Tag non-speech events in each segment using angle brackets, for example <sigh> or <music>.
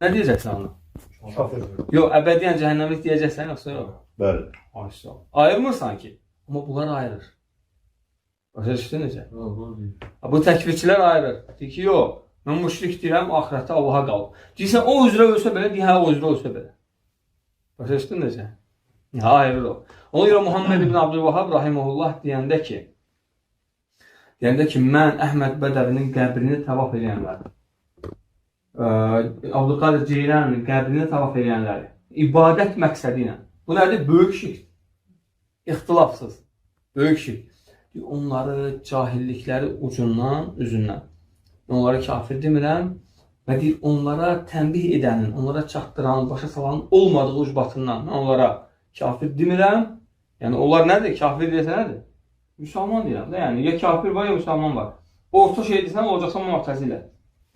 Ne diyeceksin ona? Kafir. Yok ebediyen cehennemlik diyeceksen yoksa yok. Bəli. Aşağı. Ayırmır sanki. Ama bunlar ayırır. Başa düşdün necə? Ha, Bu təkvirçilər ayırır. Deyir ki, yox, mən müşrik deyirəm, axirətdə Allaha qalıb. Deyirsən, o üzrə ölsə belə, deyir, hə, o üzrə ölsə belə. Başa düşdün necə? Ha, ayırır o. Ona görə Muhammed ibn Abdülvahab rahimehullah deyəndə ki, deyəndə ki, mən Əhməd Bədəvinin qəbrini tavaf edənlər, ə, Abdülqadir Ceylanın qəbrini tavaf edənləri ibadət məqsədi ilə. Bu nədir? Böyük şirk. İxtilafsız. Böyük şirk. Onları cahillikləri ucundan, üzündən. Onlara kafir demirəm və deyir onlara tənbih edənin, onlara çatdıran, başa salanın olmadığı ucbatından onlara kafir demirəm. Yəni onlar nədir? Kafir desə nədir? Müsəlman deyirəm də, yəni ya kafir var ya müsəlman var. Orta şey desən olacaqsan Mu'təzilə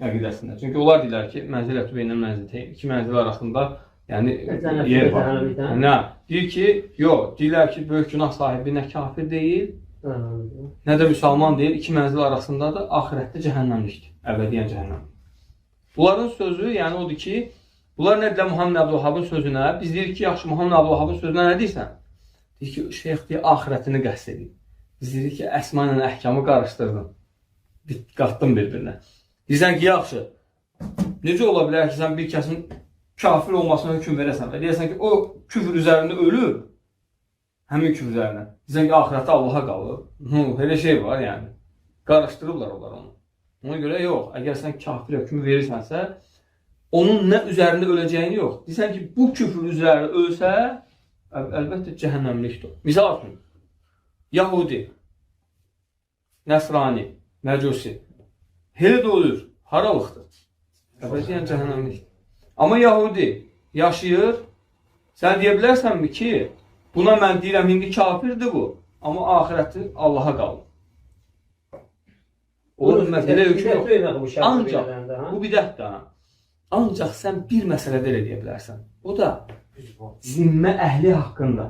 əqidəsində. Çünki onlar deyirlər ki, mənzilətü beynə mənzilətəyn, iki mənzil arasında yəni Cənnət yer var. Nə? Deyir ki, yox, deyirlər ki, böyük günah sahibi nə kafir deyil, nə də müsəlman deyil, iki mənzil arasındadır, axirətdə cəhənnəmlikdir, əbədiyyən cəhənnəm. Bunların sözü, yəni odur ki, bunlar nə deyirlər Muhammed Abdülvahabın sözünə, biz deyirik ki, yaxşı Muhammed Abdülvahabın sözünə nə deyirsən? Deyir ki, şeyx deyir, axirətini qəsd edir. Biz deyirik ki, əsma ilə əhkamı qarışdırdın, qatdın bir-birinə. Deyirsən ki, yaxşı, necə ola bilər ki, sən bir kəsin kafir olmasına hökm verəsən və deyəsən ki, o küfür üzərində ölüb, həmin küfür üzərinə. Deyəsən ki, axirətdə Allaha qalıb. Hı, elə şey var yəni. Qarışdırıblar onlar onu. Ona görə yox, əgər sən kafir hökmü verirsənsə, onun nə üzərində öləcəyini yox. Deyirsən ki, bu küfür üzərində ölsə, əl əlbəttə cəhənnəmlikdir. Misal üçün, Yahudi, Nəsrani, Məcusi, elə də ölür, haralıqdır. Əbədiyyən cəhənnəmlikdir. Amma Yahudi yaşayır, sən deyə bilərsənmi ki, buna mən deyirəm, indi kafirdir bu, amma ahirəti Allaha qalır. Olur, məsələ hökm yox. Ancaq bu bidətdir ha. Ancaq sən bir məsələdə elə deyə bilərsən. O da zimmə əhli haqqında.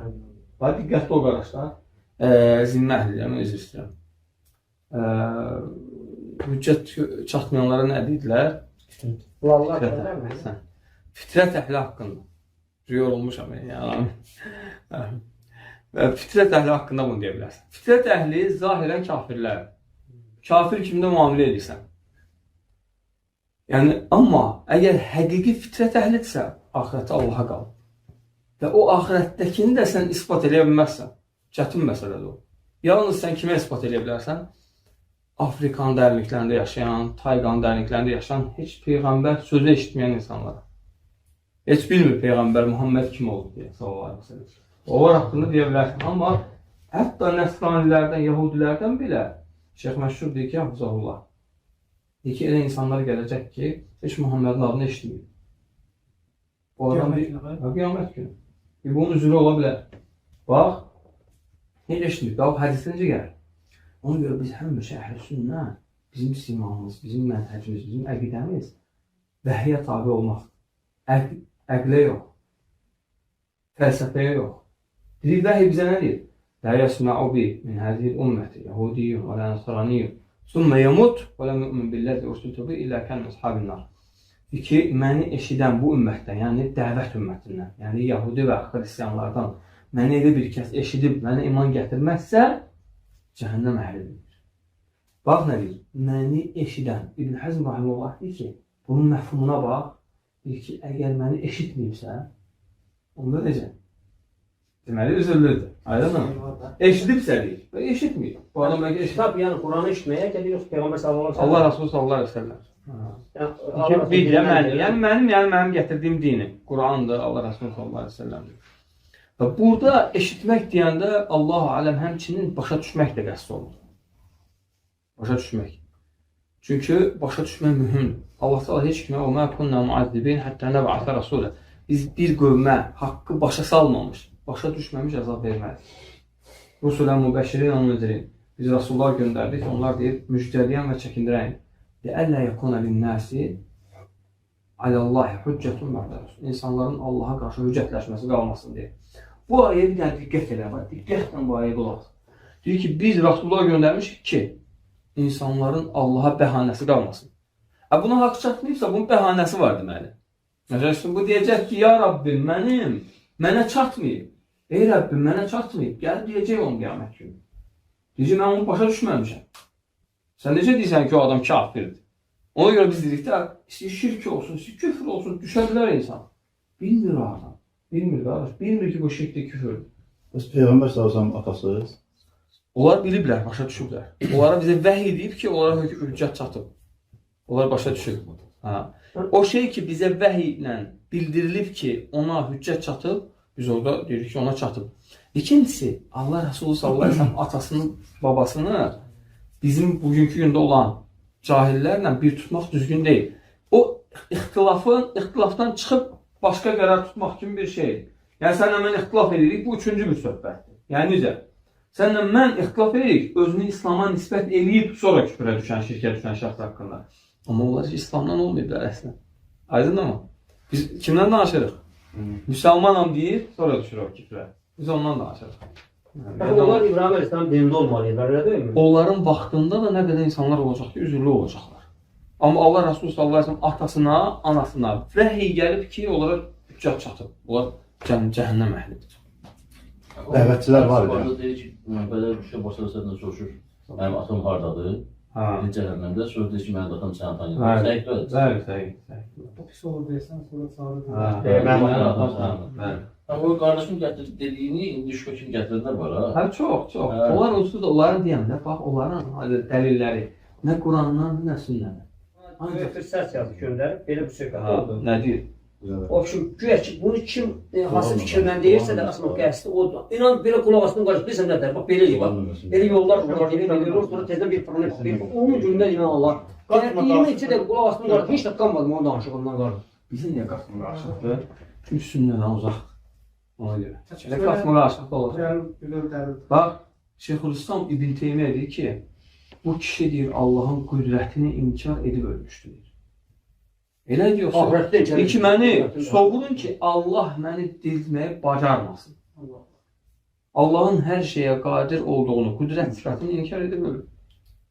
Bax diqqətli ol qardaşlar. E, zimmə əhli deyirəm, üzr istəyirəm. E, hüccət çatmayanlara nə dedilər? Vallahi Fitrət söyləmir. əhli. Sən. Fitrət əhli haqqında. Yorulmuşam yəni. Və <laughs> fitrət əhli haqqında bunu deyə bilərsən. Fitrət əhli zahirən kafirlər. Kafir kimdə müamilə edirsən? Yəni amma əgər həqiqi fitrət əhlidirsə, axirətdə Allaha qal. Və o axirətdəkini də sən isbat edə bilməzsən. Çətin məsələdir o. Yalnız sən kimə isbat edə bilərsən? Afrikanın dərinliklərində yaşayan, Tayqanın dərinliklərində yaşayan heç peyğəmbər sözü eşitməyən insanlara. Heç bilmir peyğəmbər Muhammed kim oldu deyə sallallahu əleyhi və səlləm. Onlar haqqında deyə bilərsən, amma hətta nəsranilərdən, yəhudilərdən belə Şeyx Məşhur deyir ki, Hafizullah iki elə insanlar gələcək ki, heç Muhammedin adını eşitməyib. Bu adam bir qiyamət günü. E, bunun üzrü ola bilər. Bax, heç eşitməyib. Daha hədisdə necə gəlir? Ona görə biz həmişə şey, əhl-i bizim simamız, bizim mənhecimiz, bizim əqidəmiz vəhiyə tabi olmaq. Əq əqlə yox. Fəlsəfəyə yox. Deyir, vəhiy bizə nə deyir? Lə yəsməu bi min hədil ümməti, yahudiyyun və lə nəsraniyyun. Summa yamut və la yu'min billazi ursiltu bi illə kana ashabin nar. İki, məni eşidən bu ümmətdən, yəni dəvət ümmətindən, yəni yəhudi və xristianlardan məni elə bir kəs eşidib mənə iman gətirməzsə, cəhənnəm əhlidir. Bax nə deyir? Məni eşidən İbn Həzm rahimehullah deyir ki, bunun məfhumuna bax. Deyir ki, əgər məni eşitməyibsə, onda necə? Deməli üzürlüdür. Aydın mı? Eşidibsə deyir. Və eşitmir. Bu adam bəlkə eşitmir. Kitab yəni Kur'an'ı işitmeye geliyor Peygamber sallallahu aleyhi ve sellem. Allah Resulü sallallahu aleyhi ve sellem. Yani Allah bir də mənim, yəni mənim, yəni mənim gətirdiyim dini. Qurandır, Allah Resulü sallallahu aleyhi ve sellem'dir. Və burada eşitmək deyəndə Allahu aləm həmçinin başa düşmək də qəsd olunur. Başa düşmək. Çünki başa düşmək mühümdür. Allah Teala heç kimə o mə kunna muazzibin hətta nəb'atə rasulə. Biz bir qövmə haqqı başa salmamış, başa düşməmiş əzab verməlidir. Rusulən mübəşirin müdirin. Biz Rasullar göndərdik, onlar deyir, müjdəliyən və çəkindirəyin. Əllə yəkuna linnəsi aləllahi hüccətun bərdərs. İnsanların Allaha qarşı hüccətləşməsi qalmasın deyə. Bu ayə bir dənə diqqət elə, bak, diqqətlə bu ayə qulaq. Deyir ki, biz Rasullar göndərmişik ki, insanların Allaha bəhanəsi qalmasın. Ə, buna haqq çatmayıbsa, bunun bəhanəsi var deməli. Rəsul bu deyəcək ki, ya Rabbim, mənim, mənə çatmayıb. Ey Rəbbim, mənə çatmayıb. Gəl deyəcək onun qiyamət günü. Deyəcək, mən onu başa düşməmişəm. Sən necə deyirsən ki, o adam kafirdir? Ona görə biz dedik də, istəyir şirk olsun, istəyir küfür olsun, düşə bilər insan. Bilmir o adam. Bilmir qardaş. Bilmir ki, bu şirkdir, küfürdür. Bəs Peyğəmbər sallallahu atası Onlar biliblər, başa düşüblər. Onlara bizə vəhy edib ki, onlara hü- hüccət çatıb. Onlar başa düşüb. Ha. O şey ki, bizə vəhy ilə bildirilib ki, ona hüccət çatıb, biz orada deyirik ki, ona çatıb. İkincisi, Allah Resulü sallallahu əleyhi və səlləm atasının, babasını bizim bugünkü gündə olan cahillərlə bir tutmaq düzgün deyil. O ixtilafın, ixtilafdan çıxıb başqa qərar tutmaq kimi bir şeydir. Yəni sənlə mən ixtilaf edirik, bu üçüncü bir söhbətdir. Yəni necə? Sənlə mən ixtilaf edirik, özünü İslam'a nisbət eləyib sonra küfrə düşən, şirkə düşən şəxs haqqında. Amma onlar İslamdan olmayıblar əslən. Aydın mı? Biz kimdən danışırıq? Müsəlmanam deyir, sonra düşür o küfrə. Biz ondan danışırıq. Bakın onlar İbrahim Aleyhisselam dininde olmalıydılar öyle değil mi? Onların vaxtında da nə qədər insanlar olacaq ki, üzürlü olacaqlar. Amma Allah Resulü sallallahu əleyhi və səlləm atasına, anasına vəhiy gəlib ki, onlara hüccət çatıb. Onlar cəhənnəm, cəhənnəm əhlidir. Dəvətçilər var idi. Orada deyir ki, belə bir şey başa səndən soruşur. Mənim atam hardadır? جلالمنده شد که من دادم چند تا سعی کرد سعی سعی سعی Psixoloq versən, sonra çağırır. Mən adam O qardaşım gətirdi dediyini indi şükür ki gətirdilər bura. Hə çox, çox. Hə. Onlar onsuz da onların deyəm də, bax onların dəlilləri nə Qurandan, nə sünnədən. Ancaq bir səs yazıb göndərib belə bir şey qaldı. Nə deyir? O şu güya ki bunu kim e, hansı fikirlə deyirsə də aslında qəsdi odur. İnan belə qulaq asdın qarşı bilirsən nə der. Bax belə deyir. Bax, Belə yollar var, belə veriyor, sonra tezdən bir problem verir. Onun gündən inan Allah. Yəni 22 dəqiqə qulaq asdın qarşı heç də qalmadım onun danışığından qarşı. Bizə niyə qasmı qarşılıqdır? Çünki sünnədən uzaq. Ona görə. Elə. Gəlib bilir dəlir. Bax, Şeyxülislam İbn Teymiyyə deyir ki, bu kişi deyir Allahın qüdrətini inkar edib ölmüşdür. Elə diyorsa, Ahirətdə məni sovurun ki, Allah məni dirilməyə bacarmasın. Allahın hər şeyə qadir olduğunu, qüdrət sifətini inkar ölür.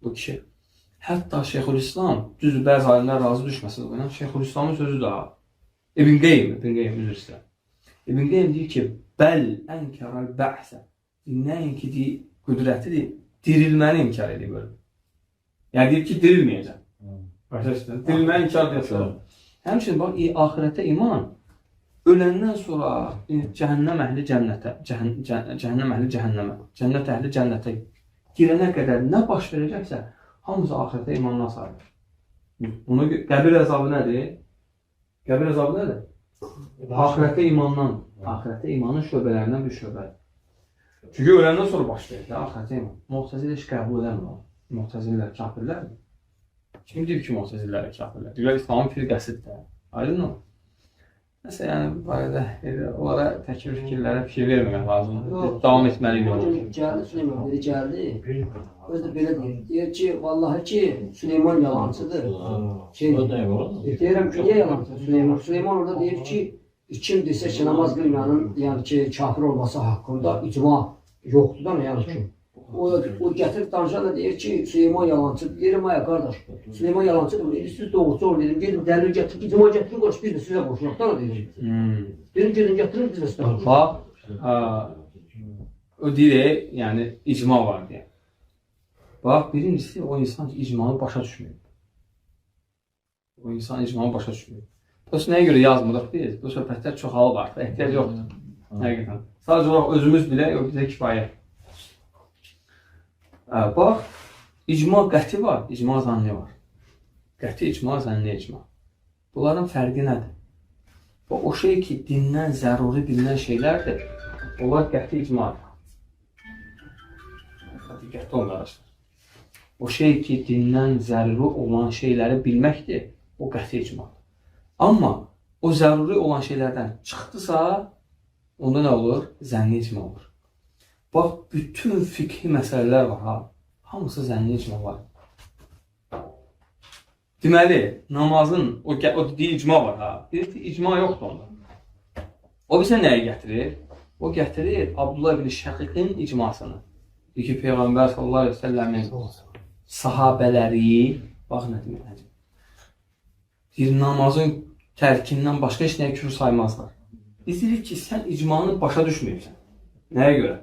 Bu kişi. Hətta Şeyxülislam, düzdür, bəzi alimlər razı düşməsin buna. Şeyxülislamın sözü daha. İbn Qeym, İbn Qeym üzr istəyirəm. İbn Qeym deyir ki, bəl ənkəral bəhsə. Nəinki deyir, qüdrəti deyir, dirilməni inkar edib ölür. Yəni deyir ki, dirilməyəcəm. Başa düşdün? Dirilməni inkar edir. Həmçinin bax, axirətə iman öləndən sonra e, cəhənnəm əhli cənnətə, cəhən, cə- cəhənnəm əhli cəhənnəmə, cənnət əhli cənnətə girənə qədər nə baş verəcəksə, hamısı axirətə imandan sayılır. Bunu gö- qəbir əzabı nədir? Qəbir əzabı nədir? Axirətə imandan, axirətə imanın şöbələrindən bir şöbədir. Çünki öləndən sonra baş verir də axirətə iman. Muhtəzilə heç qəbul eləmir onu. Muhtəzilər kafirlərdir. Kim deyir ki, Mu'təzilələr kafirlər? Deyirlər İslamın firqəsidir. Aydın mı? Nəsə yəni bu barədə elə onlara təkrar fikirlərə fikir verməmək lazımdır. Davam etməli yol. Gəldi Süleyman dedi gəldi. Özü də belə deyir. Deyir ki, vallahi ki Süleyman yalancıdır. Şey, yox. deyirəm ki, niyə yalancıdır Süleyman? Süleyman orada deyir ki, kim desə ki, namaz qılmayanın, yəni ki, kafir olması haqqında icma yoxdur da, yəni ki. O, o gətirib danışan da deyir ki, Süleyman yalancıdır. Deyirəm, ay qardaş, Süleyman. Deyir, siz doğrusu ol dedim. Gedin dəlil gətirib, icma gətirin, qardaş, biz də sizə qoşulaq da dedim. Hmm. Dedim, gedin gətirin, biz də sizə qoşulaq. Bax, ə, o deyir, yəni icma var deyə. Bax, birincisi o insan icmanı başa düşmür. O insan icmanı başa düşmür. Bəs nəyə görə yazmırıq biz? Bu söhbətlər çoxalıb artıq, ehtiyac yoxdur. Həqiqətən. Sadəcə olaraq özümüz bilək, o bizə kifayət. Bax, icma qəti var, icma zanni var. Qəti icma, zənni icma. Bunların fərqi nədir? Və o şey ki, dindən zəruri bilinən şeylərdir, onlar qəti icmadır. Diqqətli olun qardaşlar. O şey ki, dindən zəruri olan şeyləri bilməkdir, o qəti icmadır. Amma o zəruri olan şeylərdən çıxdısa, onda nə olur? Zənni icma olur. Bax, bütün fiqhi məsələlər var ha. Hamısı zənni icma var. Deməli, namazın o, o dediyi icma var ha. Bir icma yoxdur onda. O bizə nəyə gətirir? O gətirir Abdullah ibn Şəqiqin icmasını. Deyir ki, Peyğəmbər sallallahu əleyhi və səlləmin sahabələri bax nə demək. Bir namazın tərkindən başqa heç nəyə küfür saymazlar. Biz deyirik ki, sən icmanı başa düşməyibsən. Nəyə görə?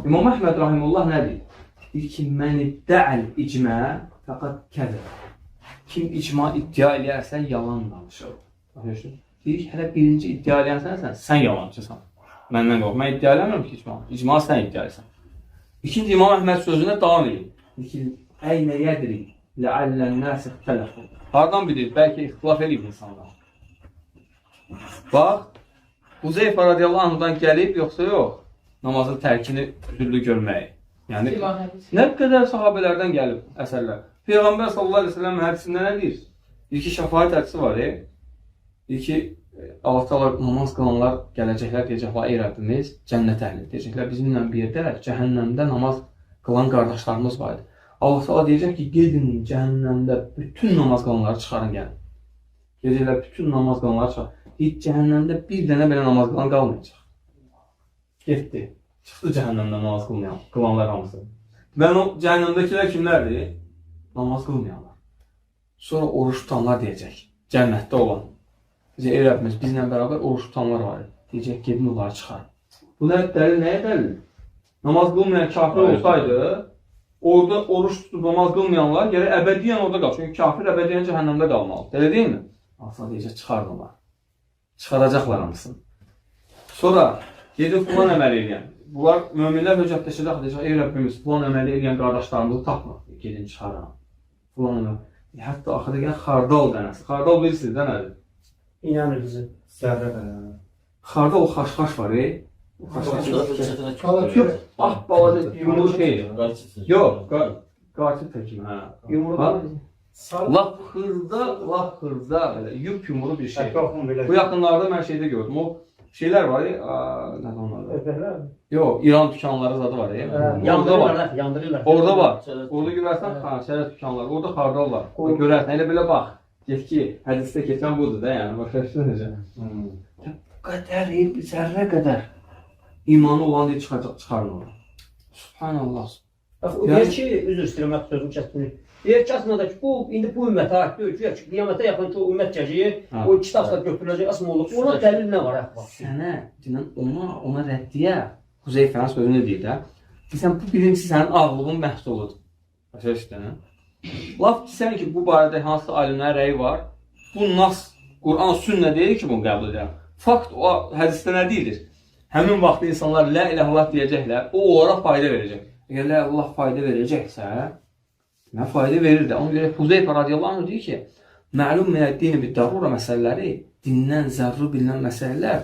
İmam Əhməd rahimehullah nə deyir? Deyir ki, mən iddə'əl icmə fəqət kəzə. Kim icma iddia eləyərsə yalan danışır. Deyir ki, hələ birinci iddia eləyən sənsən, sən yalancısan. Məndən yox, mən iddia eləmirəm ki, icma. İcma sən iddia edirsən. İkinci İmam Əhməd sözünə davam edir. Deyir ki, əynə yədri ləəllən nəsə tələfun. Hardan bilir? Bəlkə ixtilaf eləyib insanlar. Bax, Huzeyfə radiyallahu anhudan gəlib, yoxsa yox? Namazın tərkini üzürlü görməyi. Yəni, nə qədər sahabələrdən gəlib əsərlər. Peyğəmbər sallallahu əleyhi və səlləm hədisində nə deyir? Deyir ki, şəfaət hədisi var, e? Deyir ki, Allah namaz qılanlar gələcəklər deyəcəklər, ey Rəbbimiz, cənnət əhli deyəcəklər, bizimlə bir yerdə cəhənnəmdə namaz qılan qardaşlarımız var idi. Allah deyəcək ki, gedin cəhənnəmdə bütün namaz qılanları çıxarın gəlin. Gedəcəklər bütün namaz qılanları çıxar. Deyir, cəhənnəmdə bir dənə belə namaz qılan qalmayacaq. Getdi. Çıxdı cəhənnəmdən namaz qılmayan, qılanlar hamısı. Mən o cəhənnəmdəkilər kimlərdir? Namaz qılmayanlar. Sonra oruç tutanlar deyəcək. Cənnətdə olan. Deyəcək, ey Rəbbimiz, bizlə bərabər oruç tutanlar var. Deyəcək, gedin onları çıxarın. Bu nə dəlil, nəyə dəlil? Namaz qılmayan kafir olsaydı, orada oruç tutub namaz qılmayanlar gərək əbədiyyən orada qalır. Çünki kafir əbədiyyən cəhənnəmdə qalmalı. Elə deyilmi? Asla deyəcək, çıxarın onları. Çıxaracaqlar hamısını. Sonra gedin filan əməl edən. Bunlar möminlər höccətləşəcək, deyəcək, ey Rəbbimiz, filan əməli edən qardaşlarımızı tapma. Gedin çıxarın. Filan əməl. E, Hətta axırda gələn xardal dənəsi. Xardal bilirsiniz də nədir? İnanır bizi. Belə. Xardal o xaş-xaş var, e? Xaş-xaş. Yox, ah balaca yumru şey. Yox, qa- qatil təkim, hə. Sarı Lap xırda, lap xırda belə yup yumru bir şey. Bu yaxınlarda mən şeydə gördüm. O şeylər var, nədir onlar? öpərlər. Yox, İran dükanları zadı var, ya. Orada var. Yandırırlar, yandırırlar. Orada var. Orada görərsən, ha, şərət dükanları, orada xardal var. Görərsən, elə belə bax. Get ki, hədisdə keçən budur da, yəni başa necə? qədər, bir zərrə qədər imanı olan deyil çıxacaq, çıxarın onu. Subhanallah. Bax, o deyir ki, üzr istəyirəm, mən sözümü kəsdim. Ki, aslında ki, bu indi bu ümmətə aid deyil ki, qiyamətə yaxın ki, o ümmət gələcək, o kitab da götürüləcək, asma olur. Ona dəlil nə var axı? Sənə, dinən ona, ona rəddiyə Huzeyfənin sözünü deyir də. Deyirsən, bu birincisi sənin ağlığın məhsuludur. Başa düşdün? Laf desən ki, bu barədə hansı alimlərin rəyi var? Bu nas, Quran, sünnə deyir ki, bunu qəbul edirəm. Fakt o hədisdə nə deyilir? Həmin vaxtda insanlar la ilahe illallah deyəcəklər, o onlara fayda verəcək. Əgər la ilahe illallah fayda verəcəksə, nə fayda verir də. Ona görə Huzeyfə radiyallahu anh deyir ki, məlum bir darura məsələləri, dindən zərru bilinən məsələlər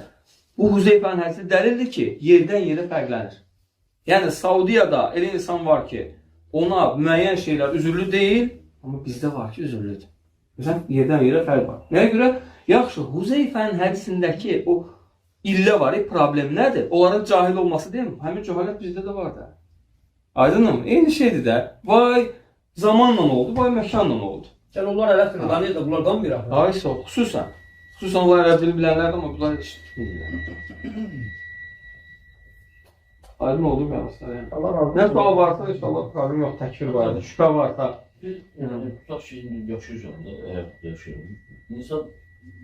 bu Huzeyfənin hədisi dəlildir ki, yerdən yerə fərqlənir. Yəni Saudiyada elə insan var ki, ona müəyyən şeylər üzürlü deyil, amma bizdə var ki, üzürlüdür. Məsələn, yerdən yerə fərq var. Nəyə görə? Yaxşı, Huzeyfənin hədisindəki o illə var, e, problem nədir? Onların cahil olması deyil mi? Həmin cəhalət bizdə də var da. Aydınmı? Eyni şeydir də. Vay zamanla oldu, vay məkanla oldu. Sən onlar ərəb qanıyor da bunlar qanmır axı. Ay sağ. Xüsusən. Xüsusən onlar ərəb dili bilənlər də amma bunlar heç bilmirlər. Aydın oldu mu yalnızlar yəni? Allah razı olsun. Nə sual varsa inşallah problem yox, təkfir var. Şübhə varsa. Yəni, tutaq ki, indi yaşayırsan da, əgər yaşayırım. İnsan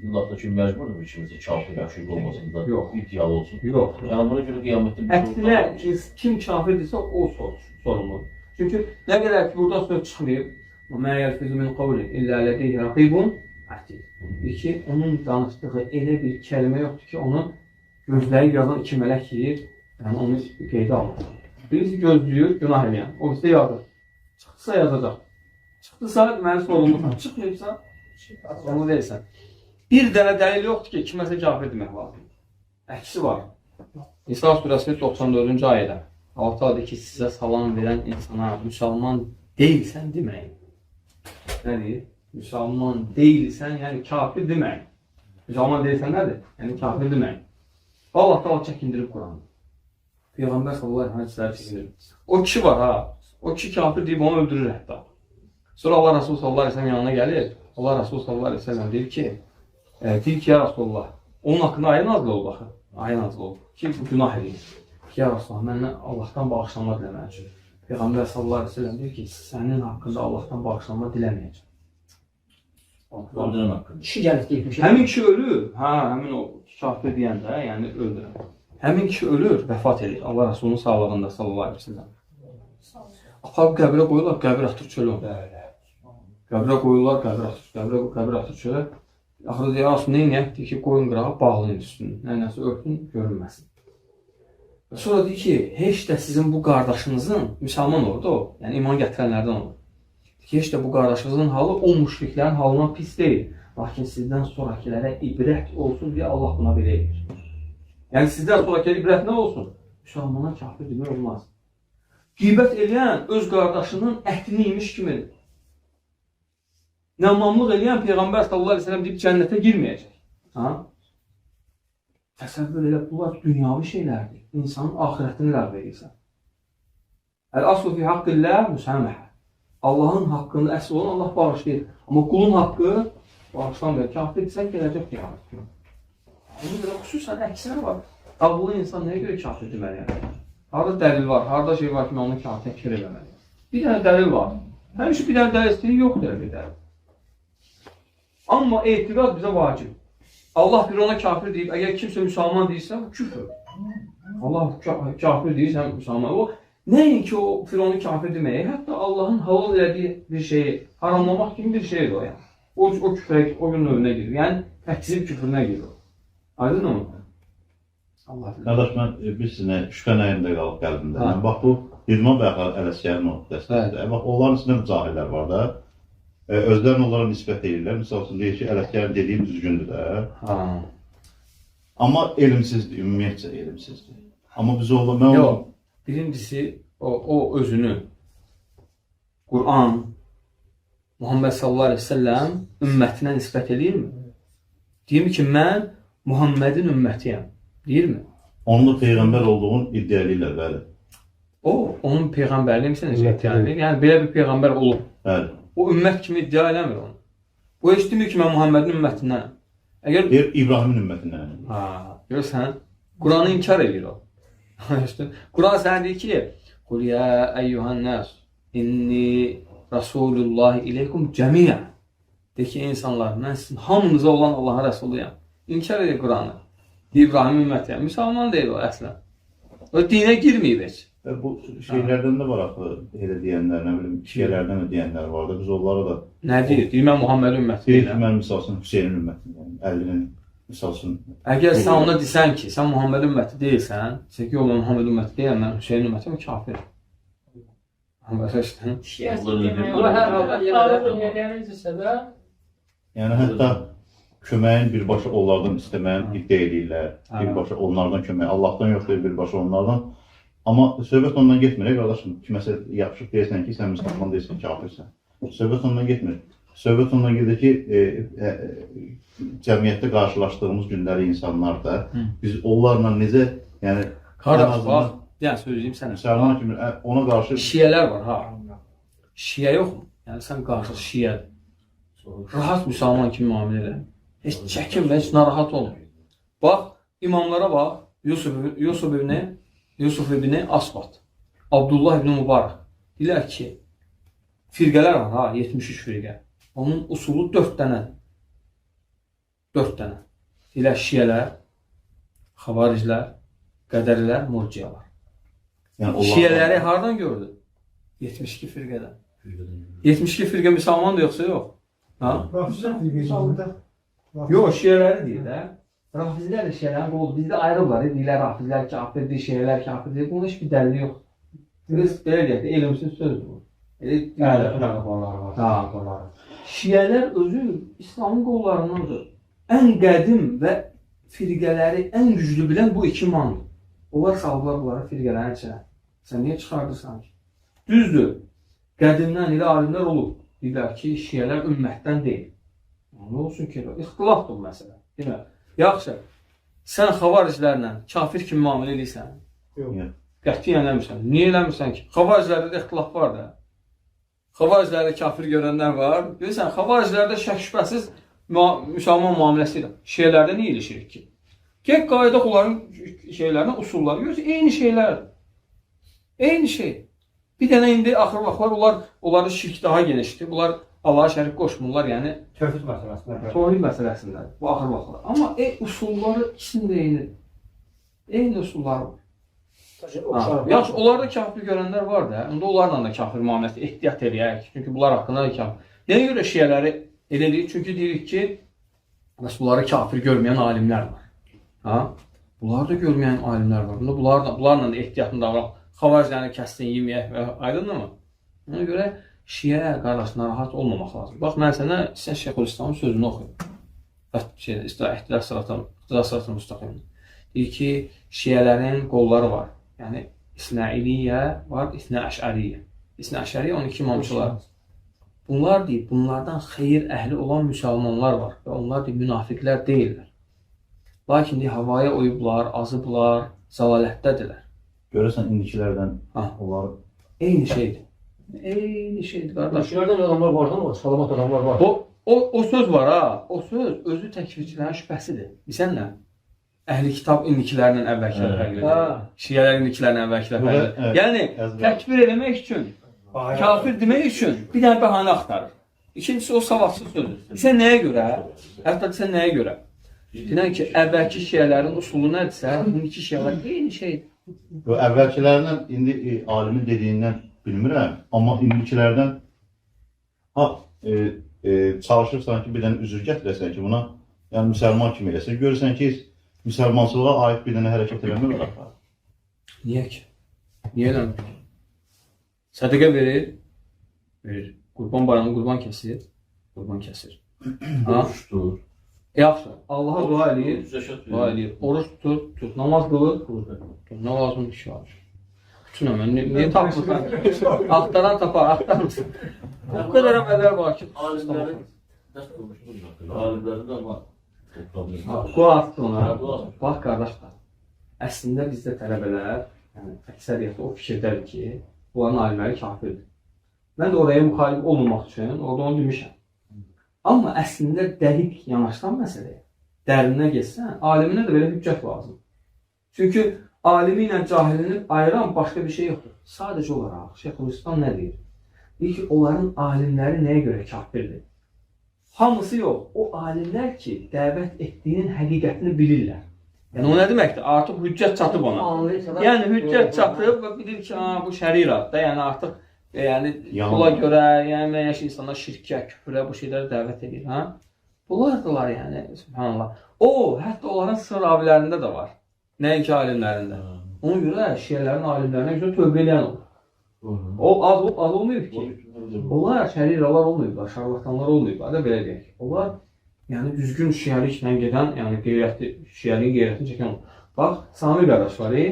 illahda ki, məcburdur bir kimsə kafir yaşayıb olmasın da, Yox. iddialı olsun. Yox. Yəni, buna görə qiyamətdə bir Əksinə kim, kim kafirdirsə o sor, sorumludur. Çünki nə qədər ki burada söz çıxmayıb, "Mə yəlfizu min qawlin illə ledeyhi raqibun atid." Deyir ki, onun danışdığı elə bir kəlmə yoxdur ki, onu gözləyib yazan iki mələk yeyir, yəni onu qeydə alır. Birisi gözləyir, günah eləyən. O isə yazır. Çıxdısa yazacaq. Çıxdısa deməli sorumlusan. Çıxmayıbsa sorumlu deyilsən. Bir dənə dəlil yoxdur ki, kiməsə kafir demək lazım. Əksi var. İsra surəsinin 94-cü ayədə Allah Teala deyir ki, sizə salam verən insana müsəlman deyilsən deməyin. Nə deyir? Müsəlman deyilsən, yəni kafir deməyin. Müsəlman deyilsən nədir? Yəni kafir deməyin. Allah Teala çəkindirib Quranı. Peyğəmbər sallallahu əleyhi və səlləm çəkindirib. O kişi var ha. O kişi kafir deyib onu öldürür hətta. Sonra Allah Resulü sallallahu əleyhi və səlləm yanına gəlir. Allah Resulü sallallahu əleyhi və səlləm deyir ki, e, deyir ki, ya Rasulullah, onun haqqında ayə nazil olub axı. ayı nazil oldu ki günah eləyir. Ya Rasulullah, məndən Allahdan bağışlanma diləmək üçün. Peyğəmbər sallallahu əleyhi və səlləm deyir ki, sənin haqqında Allahdan bağışlanma diləməyəcəm. Öldürən haqqında. Kişi gəlib deyib. Həmin kişi ölür. Hə, həmin o kafir deyəndə, yəni öldürən. Həmin kişi ölür, vəfat edir. Allah Rəsulunun sağlığında sallallahu əleyhi və səlləm. Aparıb qəbrə qoyurlar, qəbir atır çölə. Qəbrə qoyurlar, qəbir atır, qəbrə qəbir atır çölə. Axırda deyir, Rasul nə edək? Deyir ki, qoyun qırağa bağlayın üstünü. Nə nəsə örtün, görünməsin. Sonra deyir ki, heç də sizin bu qardaşınızın müsəlman oldu o, yəni iman gətirənlərdən olur. Ki, heç də bu qardaşınızın halı o müşriklərin halından pis deyil. Lakin sizdən sonrakilərə ibrət olsun deyə Allah buna belə edir. Yəni sizdən sonrakilər ibrət nə olsun? Müsəlmana kafir demək olmaz. Qeybət eləyən öz qardaşının ətini yemiş kimidir. Nəmmamlıq eləyən Peyğəmbər sallallahu əleyhi və səlləm deyib cənnətə girməyəcək. Ha? Təsəvvür elə bunlar dünyavi şeylərdir. İnsanın axirətini ləğv edirsən. Əl-aslu fi haqqillah müsaməhə. Allahın haqqında əsl olan Allah bağışlayır. Amma qulun haqqı bağışlanmır. Kafirdirsən gələcək qiyamət günü. Bunun belə xüsusən əksəri var. Ağıllı insan nəyə görə kafir deməliyəm? Harada dəlil var, harada şey var ki, onu kafir fikir eləməliyəm. Bir dənə dəlil var. Həmişə bir dənə dəlil istəyir, yoxdur bir dəlil. Amma etiqad bizə vacib. Allah bir ona kafir deyib, əgər kimsə müsəlman deyirsə, bu küfür. Allah ka- kafir deyirsə, müsəlman. O nəinki o Fironu kafir deməyi, hətta Allahın halal elədiyi bir şeyi haramlamaq kimi bir şeydir o yəni. O, o küfrə, o gün növünə girir. Yəni təkzib küfrünə girir. o. Aydın mı? Allah. Qardaş, mən e, bir sizinə şübhə nəyində qalıb qəlbimdə. Yəni, bax bu İdman Bəyəxar Ələskərin o dəstəsidir. Bax onların içində də cahillər var da. E, özlərini onlara nisbət edirlər. Misal üçün deyir ki, Ələskərin dediyim düzgündür də. Ha. Amma elmsizdir, ümumiyyətcə elmsizdir. Amma biz oğlan, mən Yox. Birincisi o, o özünü Kur'an Muhammed sallallahu aleyhi ve sellem ümmətinə nisbət edirmi? Deyir ki, mən Muhammedin ümmətiyəm. Deyirmi? onun da peyğəmbər olduğunu iddia edirlər, bəli. O, onun peyğəmbərliyi necə iddia edir? Yəni belə bir peyğəmbər olub. Bəli. O ümmət kimi iddia eləmir onu. O heç demir ki, mən Muhammedin ümmətindənəm. Əgər Deyir İbrahimin ümmətindən. Ha, görürsən, Qur'anı inkar edir o. <laughs> Qur'an sənə deyir ki, Qul ya eyyuhan nas, inni Rasulullah ileykum cəmiyyən. De ki, insanlar, mən sizin hamınıza olan Allahın Rəsuluyam. İnkar edir Qur'anı. İbrahim ümmətiyəm. Müsəlman deyil o əslən. O dinə girməyib heç. E, bu şeylərdən də var axı, elə deyənlər, nə bilim, şiələrdən də deyənlər var da, biz onlara da Nə deyir? Deyir, mən Muhammed ümməti deyir ki, deyiləm. mən misal üçün Hüseynin ümmətini, yəni Əlinin misal üçün Əgər sən ona desən ki, sən Muhammed ümməti deyilsən, sən ki, o mən Muhammed ümməti deyiləm, mən kafir. Amma hər halda yenə də Yəni hətta köməyin birbaşa onlardan istəməyin iddia edirlər. Birbaşa onlardan kömək, Allahdan yox deyil, birbaşa onlardan. Amma söhbət ondan getmir, qardaşım. Kiməsə yapışıb deyirsən ki, sən müsəlman deyilsən, kafirsən. Söhbət ondan getmir. Söhbət ondan gedir ki, e, e, cəmiyyətdə qarşılaşdığımız günləri insanlar da Hı. biz onlarla necə, yəni Qardaş, bax, söz deyim sənə. müsəlman kimi ə, ona qarşı Şiyələr var ha. Şiyə yoxmu? Yəni sən qarşı şiyədir. Rahat müsəlman kimi müamilə elə. Heç çəkinmə, heç narahat olma. Bax, imamlara bax. Yusuf Yusuf ibn Yusuf ibn Asbat. Abdullah ibn Mübarək. Deyirlər ki, firqələr var ha, 73 firqə. Onun usulu 4 dənədir. 4 dənə. Deyirlər şiyələr, xavariclər, qədərilər, murciyalar. yəni Şiyələri hardan gördün? 72 firqədən. 72 firqə müsəlmandır yoxsa yox? Ha? Yox, şiyələri deyir də. Rafizlər də şiyələrin qolu bizdə ayrılırlar. Deyirlər rafizlər kafirdir, şiyələr kafirdir. Bunun heç bir dəlili yox. Biz belə deyək, də, elmsiz sözdür bu. Elə deyirlər. Ha. Şiyələr özü İslamın qollarındandır. Ən qədim və firqələri ən güclü bilən bu iki imamdır. Onlar salıblar bunları firqələrin içinə. Sən niyə çıxardırsan ki? Düzdür. Qədimdən elə alimlər olub. Deyirlər ki, şiyələr ümmətdən deyil. Nə olsun ki, ixtilafdır bu məsələ. Demək, yaxşı. Sən xavariclərlə kafir kimi müamilə edirsən? Yox. Qətiyyən eləmirsən. Niyə eləmirsən ki? Xavariclərdə də ixtilaf var da. Xavariclərdə kafir görənlər var. Bilirsən, xavariclərdə şək şübhəsiz müa- müsəlman müamiləsi ilə. Şiələrdə niyə ilişirik ki? Get qayıdaq onların şeylərinə, usulları. Görürsən, eyni şeylər. Eyni şey. Bir dənə indi axır vaxtlar onlar onların şirk daha genişdir. Bunlar Allaha şərik qoşmurlar, yəni Tövhid məsələsində. Tohid məsələsində bu axır vaxtlar. Amma e, usulları ikisinin də eyni. Eyni usulları var. Yaxşı, onlarda kafir görənlər var da, onda onlarla da kafir müamiləsi ehtiyat eləyək. Çünki bunlar haqqında da kafir. Nəyə görə şiələri elə deyirik? Çünki deyirik ki, bəs bunları kafir görməyən alimlər var. Ha? Bunları da görməyən alimlər var. Bunda bunlarla, bunlarla da ehtiyatlı davran. Xavaricləri kəssin, yeməyək və aydınmı? Ona görə şiə qardaş narahat olmamaq lazım. Bax mən sənə sən Şeyxülislamın sözünü oxuyum. Şey, istilah sıratın, iqtida sıratın müstəqim. Deyir ki, şiələrin qolları var. Yəni İsnailiyyə var, İsna Əşəriyyə. İsna Əşəriyyə 12 imamçılar. Bunlar deyir, bunlardan xeyir əhli olan müsəlmanlar var və onlar deyir, münafiqlər deyillər. Lakin deyir, havaya uyublar, azıblar, zalalətdədirlər. Görəsən indikilərdən onlar Eyni şeydir. Eyni şeydir qardaş. Şilərdən adamlar var o salamat adamlar var. O, o, o söz var ha. O söz özü təkfirçilərin şübhəsidir. Bilsən nə? Əhli kitab indikilərlə əvvəlkilər Evet. fərqlidir. Ha. Şiələr indikilərlə əvvəlkilər Bu da, fərqlidir. evet, Yəni təkfir eləmək üçün, kafir demək üçün bir dənə bəhanə axtarır. İkincisi o savadsız sözdür. Sən nəyə görə? Hətta sən nəyə görə? Deyən ki, əvvəlki şiələrin usulu nədirsə, <laughs> indiki şiələr eyni şeydir. Bu əvvəlkilərdən indi e, alimin dediyindən bilmirəm, amma indikilərdən ha e, e, çalışırsan ki, bir dənə üzr gətirəsən ki, buna yəni müsəlman kimi eləsən, görürsən ki, müsəlmançılığa aid bir dənə hərəkət eləmir orada. Niyə ki? Niyə eləmir? Sədaqə verir, verir. Qurban bayramı qurban kəsir, qurban kəsir. <clears throat> Ha? Oruçdur. Yaxşı. Allaha dua eləyir, dua eləyir. Oruç tutur, tutur. Namaz qılır, qılır. Nə lazımdır ki, var? Bütün ömür, ni- niyə tapmırsan? Axtaran tapar, axtarmırsan. O qədər əməllər var ki, Alimlərin dəst qılmışdır zaten. Alimlərin də amma o problem. Ha, Bu astı ona. Ha, bu astı. Bax qardaşlar. Əslində bizdə tələbələr, yəni əksəriyyəti o fikirdədir ki, bunların alimləri kafirdir. Mən də oraya müxalif olmamaq üçün orada onu demişəm. Amma əslində dəqiq yanaşsan məsələyə, dərinə getsən, aliminə də belə hüccət lazım. Çünki alimi ilə cahilini ayıran başqa bir şey yoxdur. Sadəcə olaraq Şeyxülislam nə deyir? Deyir ki, onların alimləri nəyə görə kafirdir? Hamısı yox. O alimlər ki, dəvət etdiyinin həqiqətini bilirlər. Yəni o nə deməkdir? Artıq hüccət çatıb ona. Yəni hüccət çatıb və bilir ki, ha bu şəriatda, yəni artıq yəni pula görə, yəni müəyyən insanlar şirkə, küfrə, bu şeylərə dəvət edir, hə? Bunlardılar yəni, subhanallah. O, hətta onların sır ravilərində də var. Nəinki alimlərində. Ona görə şiələrin alimlərinə görə tövbə edən olur. O az, az olmayıb ki. Onlar şəriralar olmayıblar, şarlatanlar olmayıblar da belə deyək. Onlar yəni düzgün şiəliklə gedən, yəni qeyrətli, şiəliyin qeyrətini çəkən olur. Bax, Sami qardaş var, e?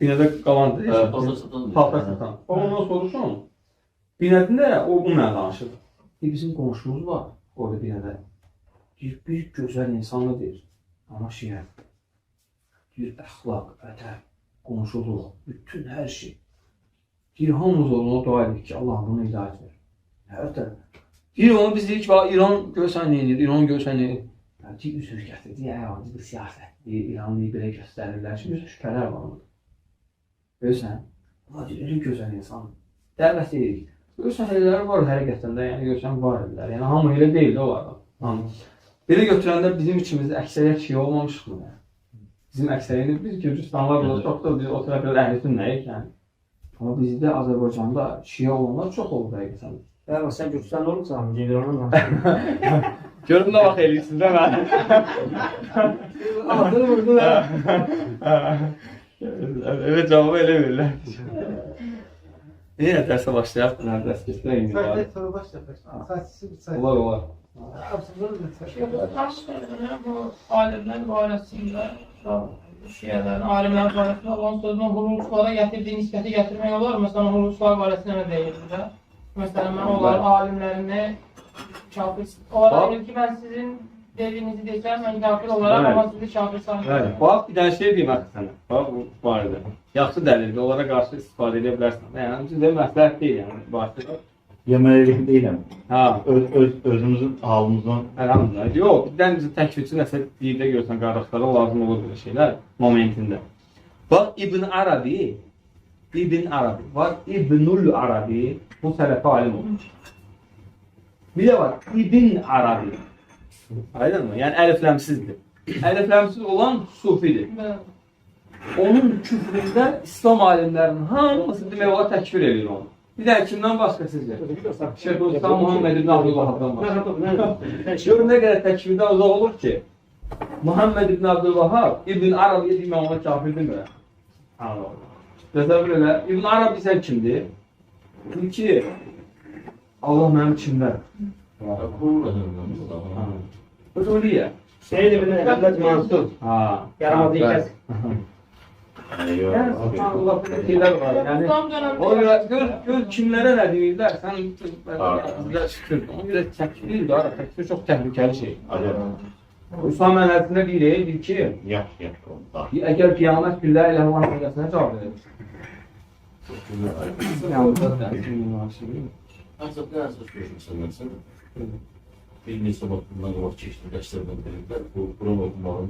Binədə qalandır. Hə, Paltar satan. O ondan soruşun. Binədində o bu mənə danışır. Bir bizim qonşumuz var orada binədə. Deyir, bir gözəl insanı deyir. Amma şiə. Deyir, əxlaq, ədəb, qonşuluq, bütün hər şey. Deyir, hamımız ona dua edirik ki, Allah bunu hidayət ver. Hər tərəf. Deyir, onu biz deyirik ki, İran görsən edir, İran görsən. Yəni, deyir, üzr gətir, deyir, hər hansı bir siyasət, İranlı belə göstərirlər. Çünki şübhələr var onda. Görsən, Allah deyir, elə gözəl insan. Dəvət edirik. Görsən, elələri var hərəkətində, yəni görsən var ellər. Yəni hamı elə deyil də onlardan. Belə götürəndə bizim içimizdə əksəriyyət şey olmamışıq mı? Yəni? Bizim əksəriyyət biz Gürcüstanlar burada çox da biz o tərəfdə əhli sünnəyik yəni. Amma bizdə Azərbaycanda şiə olanlar çox olur həqiqətən. Bəli, sən Gürcüstanda olmusan, Ceyranla. <laughs> Görüm nə vaxt eləyirsin də mən. Adını vurdu ha. <laughs> evet cavabı elə verirlər. Niyə dərsə başlayaq? Nə dərs keçirək indi var. Sonra başla. Saçsız bir saç. Olar, olar. Başqalarına bu alimlər barəsində şiələrin alimlər barəsində olan sözünə huluçlara gətirdiyi nisbəti gətirmək olar. Məsələn, huluçlar barəsində nə deyilir? Məsələn, mən onların alimlərini kafir... Onlara deyir ki, mən sizin dediyinizi desəm, mən kafir olarak amma sizi kafir sanmıyorum. Bax, bir dənə şey deyim axı sənə. Bax, bu barədə. Yaxşı dəlildir, onlara qarşı istifadə edə bilərsən. Yəni, sizə məsləhət deyil, yəni, barədə. Yeməyə deyiləm. Ha. Öz, öz, özümüzün halımızdan Elhamdülillah. Yox, bizi təkfirçi nəsə birdə görsən qardaşlara lazım olur belə şeylər momentində. Bax İbn Arabi, İbn Arabi, var İbnül Arabi, bu sələfi alim olmuş. Bir də var İbn Arabi. Aydınmı? Yəni əlifləmsizdir. Əlifləmsiz olan sufidir. Onun küfründə İslam alimlərinin hamısı demək olar təkfir edir onu. Bir də kimdən başqa sizcə? Şeyx Usta Muhammed ibn Abdülvahabdan başqa. Görün nə qədər təkvirdən uzaq olur ki, Muhammed ibn Abdülvahab İbn Arabiyə demək ona kafir demirəm. Təsəvvür elə. İbn Arabi sən kimdir? Deyir ki, Allah mənim rəhmətullah. Hüduriyə. Seyid ibn Əhməd Mansur. Ha. Yaramadı ikəs. <laughs> yəni, yox, Yəni, okey. Allah belə şeylər var. Yəni, İslam döneminde O görə gör, gör kimlərə nə deyirlər, sən bizə şükür. Görə təkfir də, təkfir çox təhlükəli şey. Acaba. İslam mənhəcində deyir, deyir ki, Yaxşı, yaxşı. Daha. əgər qiyamət la ilahe illallah sözünə cavab verir. Bir neçə vaxt bundan qabaq dərslərdən birində bu Quran oxumağın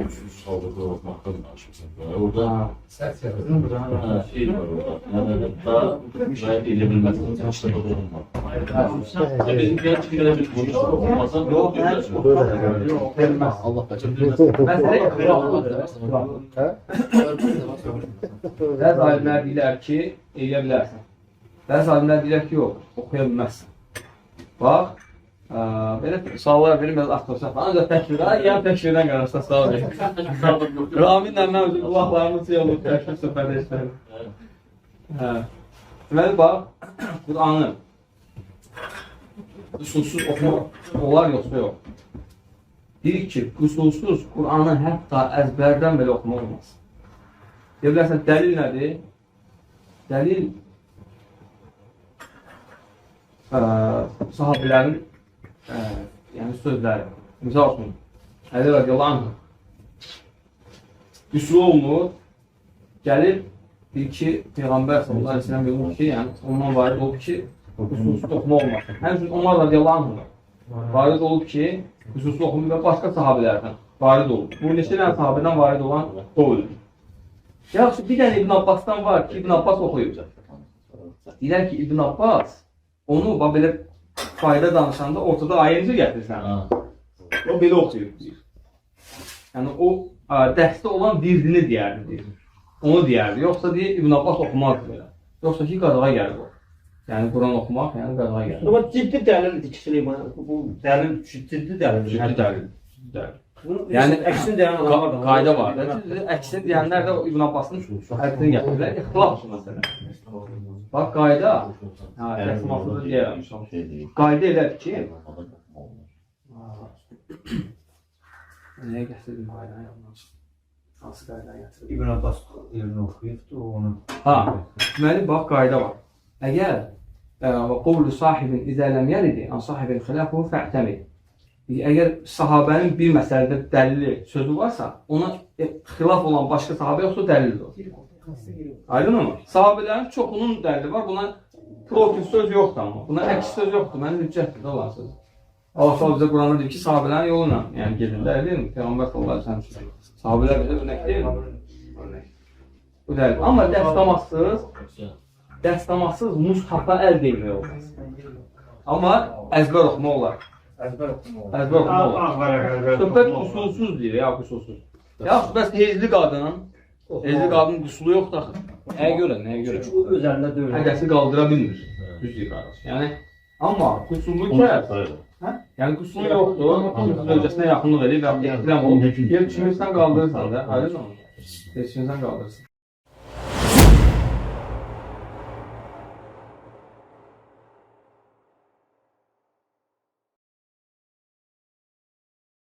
üç sağlıqlı oxumaqdan danışmışsın. Yəni orada Səs yazın. hə, şey var orada. Yəni hətta və elə bilməsin çalışda da olmaz. Ya bizim bir fikirlə bir şey oxumasan yox deyirsən. Yox, verməz. Allah bəcər. Məsələ qıraqlıdır. Bəzi alimlər deyirlər ki, eləyə bilərsən. Bəzi alimlər deyirlər ki, yox, oxuya bilməzsən. Belə suallar verin, biraz axtarsan. Ancaq təkvirə, yəni təkvirdən qararsan, sağ olun. Raminlə mən özüm qulaqlarımız şey olur, təkvir söhbədə işlərim. Hə. Deməli, bax, Qur'anı qüsursuz oxumaq olar yoxsa yox? Deyir ki, qüsursuz Qur'anı hətta əzbərdən belə oxumaq olmaz. Deyə bilərsən, dəlil nədir? Dəlil ə, sahabilərin ə, yəni sözləri. Misal üçün, Əli radiyallahu anh üsul olmur, gəlir deyir ki, Peyğəmbər sallallahu aleyhi ve sellem buyurur ki, yəni ondan varid olub ki, usulsuz oxuma olmasın. Həmçinin Omar radiyallahu anh varid olub ki, usulsuz oxuma və başqa sahabilərdən varid olub. Bu neçə dənə sahabədən varid olan qovulur. Yaxşı, bir dənə İbn Abbasdan var ki, İbn Abbas oxuyub. Deyirlər ki, İbn Abbas onu bax belə fayda danışanda ortada ayəncə gətirsən. O belə oxuyub deyir. Yəni o ə, dərsdə olan virdini deyərdi deyir. Onu deyərdi. Yoxsa deyir İbn Abbas oxumazdı belə. Yoxsa ki qadağa gəlir o. Yəni Quran oxumaq, yəni qadağa gəlir. Ama ciddi dəlildir ki, Süleyman. Bu dəlil ciddi dəlildir. Ciddi dəlil. ciddi dəlil. Bunun yəni əksini deyən adamlar da var. Qayda var. da. Əksini <clears throat> deyənlər də İbn Abbasın hədisini gətirirlər. İxtilaf məsələ. Bax qayda. Ha, dərsəm altında deyirəm. Şey. Qayda elədir ki, Nəyə gətirdim qaydanı yanlış? Hansı qaydanı gətirdim? İbn Abbas yerini oxuyubdu, onu. Ha, deməli bax qayda var. Əgər və qovlu sahibin izə ləm yəlidi an sahibin xilafuhu fə'təmid. Əgər sahabənin bir məsələdə dəlili sözü varsa, ona e, xilaf olan başqa sahabə yoxsa dəlildir o. Aydınmı? Sahabələrin çoxunun dəlili var. Buna protiv söz yoxdur amma. Buna əks söz yoxdur. Mənim hüccətdir olan söz. Allah Teala bizə Quranda deyir ki, sahabələrin yolu ilə, yəni gedin də, deyil mi? Peyğəmbər sallallahu əleyhi və səlləm. Sahabələr bizə örnək deyil mi? Bu dəlil. Amma dəstəmazsız, dəstəmazsız mushafa əldə etmək olmaz. Amma əzbər oxumaq olar. Əzbər oxumaq. Əzbər oxumaq olar. Ağ var əzbər. Söhbət usulsuz deyir, ya usulsuz. Ya bəs hezli qadının, hezli qadının qusulu yoxdur axı. Nəyə görə, nəyə görə? O özəlində deyil. Həqiqəti qaldıra bilmir. Düz deyir qardaş. Yəni amma qusurlu Onu kəs, sayılır. yəni qusuru yoxdur, zövcəsinə yaxınlıq edib və ehtiram olub. Yer çimirsən qaldırırsan da, aydın mı? Yer çimirsən qaldırırsan.